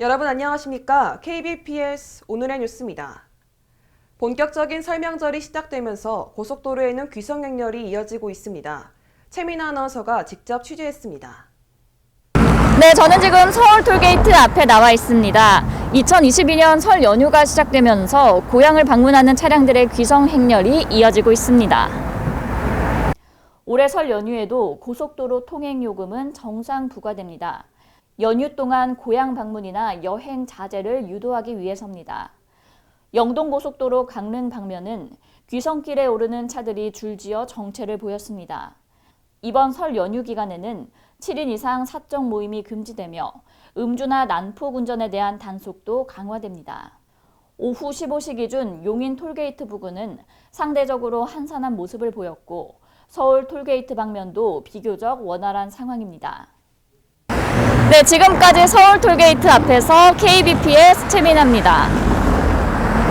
여러분 안녕하십니까? KBPS 오늘의 뉴스입니다. 본격적인 설명절이 시작되면서 고속도로에는 귀성 행렬이 이어지고 있습니다. 최민아 아나운서가 직접 취재했습니다. 네, 저는 지금 서울 톨게이트 앞에 나와 있습니다. 2022년 설 연휴가 시작되면서 고향을 방문하는 차량들의 귀성 행렬이 이어지고 있습니다. 올해 설 연휴에도 고속도로 통행 요금은 정상 부과됩니다. 연휴 동안 고향 방문이나 여행 자제를 유도하기 위해서입니다. 영동 고속도로 강릉 방면은 귀성길에 오르는 차들이 줄지어 정체를 보였습니다. 이번 설 연휴 기간에는 7인 이상 사적 모임이 금지되며 음주나 난폭 운전에 대한 단속도 강화됩니다. 오후 15시 기준 용인 톨게이트 부근은 상대적으로 한산한 모습을 보였고 서울 톨게이트 방면도 비교적 원활한 상황입니다. 네, 지금까지 서울 톨게이트 앞에서 KBP의 최민아입니다.